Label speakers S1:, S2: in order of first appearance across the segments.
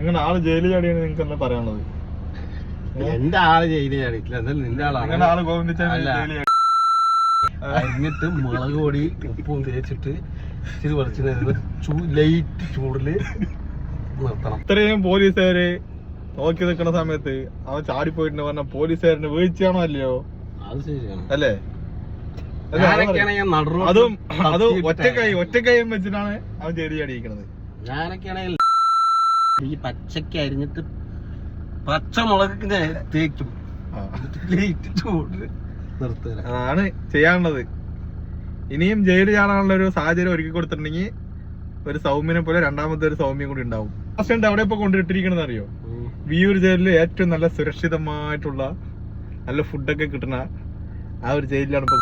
S1: നിങ്ങളുടെ ആൾ ജയിലിൽ ചാടിയാണ് നിങ്ങൾക്ക് എന്താ പറയാനുള്ളത്?
S2: എന്റെ ആൾ ജയിലിൽ ചാടിയിട്ടില്ല. എന്തായാലും നിന്റെ
S1: നിങ്ങളുടെ
S2: ആളാണ്
S1: ആൾ ഗോവിന്ദച്ചാമി
S2: അല്ല.
S1: ജയിലിൽ ചാടി.
S2: എന്നിട്ട് മുളക് പൊടി ഉപ്പും തേച്ചിട്ട് ഇച്ചിരി വെളിച്ചെണ്ണ ചൂ ലൈറ്റ് ചൂടിൽ നിർത്തണം.
S1: ഇത്രയും പോലീസുകാര് നോക്കി നിൽക്കുന്ന സമയത്ത് അവൻ ചാടിപ്പോയിട്ട് പറഞ്ഞ പോലീസുകാരന് വീഴ്ചയാണോ അല്ലയോ?
S2: അത് ശരിയാണ്
S1: അല്ലേ? അല്ലേ, അതാ
S2: ഞാനൊക്കെയാണെങ്കിൽ
S1: പറയുന്നത്.
S2: നടുറോഡ്
S1: അതും ഒറ്റക്കൈ ഒറ്റക്കൈ വെച്ചിട്ടാണ് അവൻ ജയിലിൽ ചാടിയിരിക്കുന്നത്
S2: ഞാനൊക്കെയാണെങ്കിൽ ഈ പച്ചക്ക് അരിഞ്ഞിട്ട് പച്ചമുളകിനെ തേക്കും.
S1: അതാണ് ചെയ്യാനുള്ളത്. ഇനിയും ജയിലിൽ ചാടാനുള്ള ഒരു സാഹചര്യം ഒരുക്കി കൊടുത്തിട്ടുണ്ടെങ്കിൽ ഒരു സൗമ്യനെ പോലെ രണ്ടാമത്തെ ഒരു സൗമ്യം കൂടി ഉണ്ടാവും. പ്രസിഡന്റ് അവിടെ ഇപ്പൊ കൊണ്ടിട്ടിരിക്കണെന്ന് അറിയോ? വിയൂർ ജയിലിൽ ഏറ്റവും നല്ല സുരക്ഷിതമായിട്ടുള്ള നല്ല ഫുഡൊക്കെ കിട്ടണ ആ ഒരു ജയിലിലാണ് ഇപ്പൊ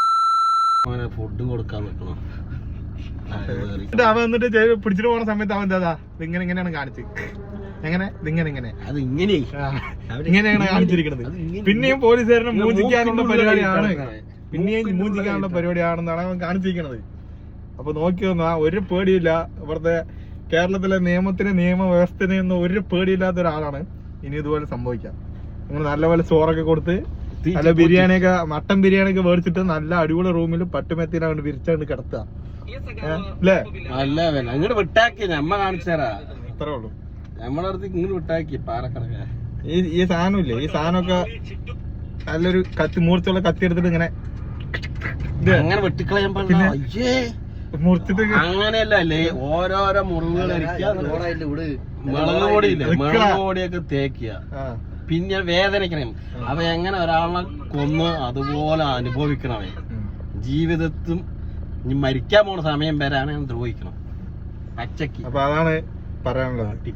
S2: ഫുഡ് കൊടുക്കാൻ
S1: പറ്റണം അവൻ എന്നിട്ട് പിടിച്ചിട്ട് പോകുന്ന സമയത്ത് അവൻ എന്താ? ഇങ്ങനെ ഇങ്ങനെയാണ് കാണിച്ച്. എങ്ങനെ? ഇതിങ്ങനെ ഇങ്ങനെ.
S2: അത് ഇങ്ങനെ.
S1: ഇങ്ങനെയാണ് കാണിച്ചിരിക്കുന്നത്. പിന്നെയും പോലീസുകാരനെ മൂഞ്ചിക്കാനുള്ള പരിപാടിയാണ്. പിന്നെയും മൂഞ്ചിക്കാനുള്ള പരിപാടിയാണെന്നാണ് അവൻ കാണിച്ചിരിക്കുന്നത്. അപ്പൊ നോക്കി വന്നാ ഒരു പേടിയില്ല. ഇവിടുത്തെ കേരളത്തിലെ നിയമത്തിന് നിയമവ്യവസ്ഥനെയൊന്നും ഒരു പേടിയില്ലാത്ത ഒരാളാണ്. ഇനി ഇതുപോലെ സംഭവിക്കാം. നിങ്ങൾ നല്ലപോലെ ചോറൊക്കെ കൊടുത്ത് നല്ല ബിരിയാണിയൊക്കെ മട്ടൻ ബിരിയാണിയൊക്കെ മേടിച്ചിട്ട് നല്ല അടിപൊളി റൂമിൽ പട്ടുമെത്തിനാണ് വിരിച്ചാണ്ട് കിടത്തുക. അല്ലേ?
S2: അല്ലേ വേല വിട്ടാക്കി നമ്മ കാണിച്ചു തരാ
S1: അത്രേ ഉള്ളൂ.
S2: നമ്മളെ അടുത്ത് ഇങ്ങോട്ട് വിട്ടാക്കി പാലക്കടക്ക.
S1: ഈ ഈ സാധനമില്ലേ? ഈ സാധനമൊക്കെ നല്ലൊരു കത്തി മൂർച്ചയുള്ള കത്തി എടുത്തിട്ട് ഇങ്ങനെ
S2: അങ്ങനെ വെട്ടിക്കളയാൻ പാടില്ല
S1: പിന്നെ?
S2: അയ്യേ.
S1: മുറിച്ചിട്ട്
S2: അങ്ങനെയല്ല ഓരോരോ പൊടിയൊക്കെ തേക്കുക. പിന്നെ വേദനിക്കണം അവ എങ്ങനെ ഒരാളെ കൊന്ന് അതുപോലെ അനുഭവിക്കണമേ ജീവിതത്തും ഇനി മരിക്കാൻ പോണ സമയം വരെ അവനെ ദ്രോഹിക്കണം. പച്ചക്ക്.
S1: അപ്പൊ അതാണ് പറയാനുള്ളത്.